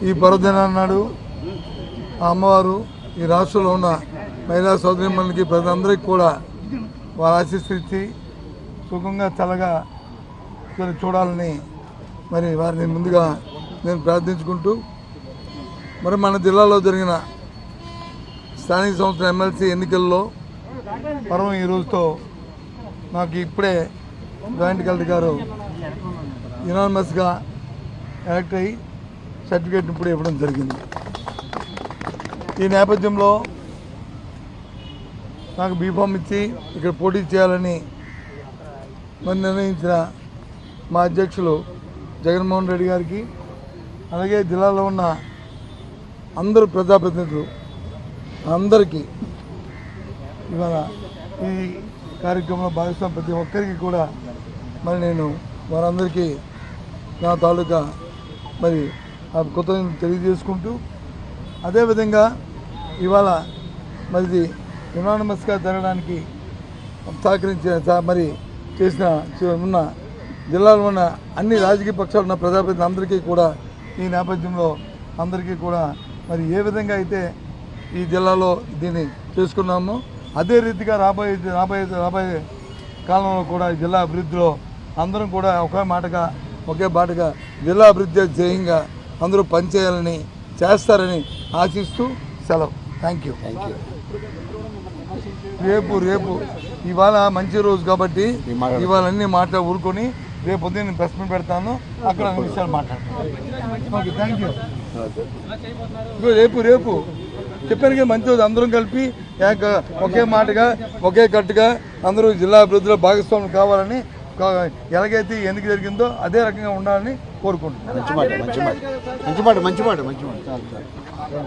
ఈ పర్వదినాన్ని నాడు అమ్మవారు ఈ రాష్ట్రంలో ఉన్న మహిళా సోదరిమణులకి ప్రజలందరికీ కూడా వారు ఆశీస్సు ఇచ్చి సుఖంగా చల్లగా చూడాలని మరి వారిని ముందుగా నేను ప్రార్థించుకుంటూ మరి మన జిల్లాలో జరిగిన స్థానిక సంస్థల ఎమ్మెల్సీ ఎన్నికల్లో పర్వం ఈ రోజుతో నాకు ఇప్పుడే జాయింట్ కలెక్టర్ గారు యునానిమస్గా ఎలక్ట్ అయ్యి సర్టిఫికేట్ ఇప్పుడు ఇవ్వడం జరిగింది. ఈ నేపథ్యంలో నాకు బీఫామ్ ఇచ్చి ఇక్కడ పోటీ చేయాలని మరి నిర్ణయించిన మా అధ్యక్షులు జగన్మోహన్ రెడ్డి గారికి అలాగే జిల్లాలో ఉన్న అందరు ప్రజాప్రతినిధులు అందరికీ ఇవాళ ఈ కార్యక్రమంలో భాగస్వామి ప్రతి ఒక్కరికి కూడా మరి నేను వారందరికీ నా తాలూకా మరి ఆ కృతజ్ఞతలు తెలియజేసుకుంటూ అదేవిధంగా ఇవాళ మరిది యునానమస్గా జరగడానికి సహకరించిన మరి చేసిన ఉన్న జిల్లాలో ఉన్న అన్ని రాజకీయ పక్షాలు ఉన్న ప్రజాప్రతినిధులు అందరికీ కూడా ఈ నేపథ్యంలో అందరికీ కూడా మరి ఏ విధంగా అయితే ఈ జిల్లాలో దీన్ని చేసుకున్నామో అదే రీతిగా రాబోయే రాబోయే రాబోయే కాలంలో కూడా జిల్లా అభివృద్ధిలో అందరం కూడా ఒకే మాటగా ఒకే బాటగా జిల్లా అభివృద్ధి ధ్యేయంగా అందరూ పనిచేయాలని చేస్తారని ఆశిస్తూ సెలవు. థ్యాంక్ యూ రేపు రేపు. ఇవాళ మంచి రోజు కాబట్టి ఇవాళ అన్ని మాట్లా ఊరుకొని రేపు ఉదయం నేను ప్రెస్ మీట్ పెడతాను. అక్కడ అన్ని విషయాలు మాట్లాడతాను. ఓకే థ్యాంక్ యూ రేపు రేపు. చెప్పాను కదా మంచి రోజు అందరం కలిపి ఒకే మాటగా ఒకే కట్టుగా అందరూ జిల్లా అభివృద్ధిలో భాగస్వాములు కావాలని ఎలాగైతే ఎందుకు జరిగిందో అదే రకంగా ఉండాలని కోరుకుంటున్నాను. మంచి మాట మంచి మాట. మంచి మాట మంచి మాట. చాలు చాలు.